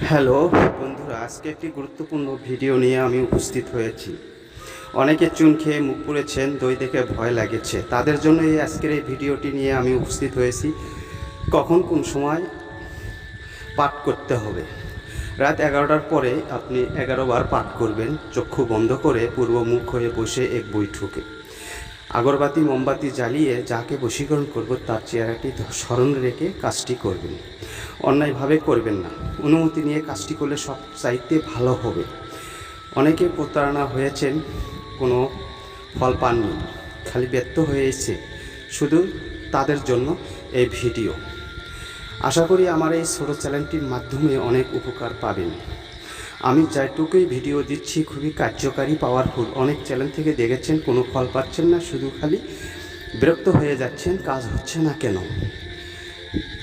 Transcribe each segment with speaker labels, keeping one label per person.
Speaker 1: Hello, বন্ধুরা, আজকে একটি গুরুত্বপূর্ণ ভিডিও নিয়ে আমি উপস্থিত হয়েছি। অনেকে চুন খেয়ে মুখ পুড়েছেন, দই দেখে ভয় লাগেছে। তাদের জন্য এই আজকের এই ভিডিওটি নিয়ে আমি উপস্থিত হয়েছি। কখন কোন সময় পাঠ করতে হবে। রাত এগারোটার পরে আপনি এগারো বার পাঠ করবেন। চক্ষু বন্ধ করে পূর্ব মুখ হয়ে বসে এক বৈঠকে আগরবাতি, মোমবাতি জ্বালিয়ে যাকে বশীকরণ করব, তার চেহারাটি স্মরণ রেখে কাজটি করবেন। অন্যায়ভাবে করবেন না। অনুমতি নিয়ে কাজটি করলে সব চাইতে ভালো হবে। অনেকে প্রতারণা হয়েছেন, কোনো ফল পাননি, খালি ব্যর্থ হয়েছে শুধু তাদের জন্য এই ভিডিও। আশা করি আমার এই ছোটো চ্যানেলটির মাধ্যমে অনেক উপকার পাবেন। আমি যাইটুকুই ভিডিও দিচ্ছি, খুবই কার্যকারী পাওয়ারফুল অনেক চ্যানেল থেকে দেখেছেন, কোনো ফল পাচ্ছেন না, শুধু খালি বিরক্ত হয়ে যাচ্ছেন, কাজ হচ্ছে না কেন?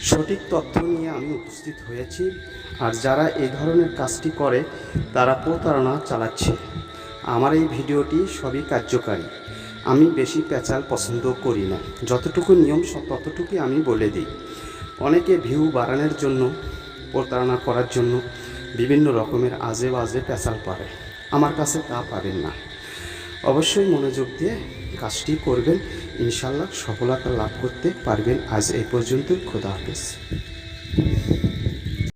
Speaker 1: সঠিক তথ্য নিয়ে আমি উপস্থিত হয়েছি, আর যারা এই ধরনের কাজটি করে, তারা প্রতারণা চালাচ্ছে। আমার এই ভিডিওটি সবই কার্যকারী। আমি বেশি পেঁচাল পছন্দ করি না। যতটুকু নিয়ম, সব ততটুকুই আমি বলে দিই। অনেকে ভিউ বাড়ানোর জন্য, প্রতারণা করার জন্য বিভিন্ন রকমের আজে বাজে পেঁচাল পারে। আমার কাছে তা পাবেন না। অবশ্যই মনোযোগ দিয়ে কাজটি করবেন। ইনশাল্লাহ সফলতা লাভ করতে পারবেন। আজ এই পর্যন্ত খোদা হাফেজ।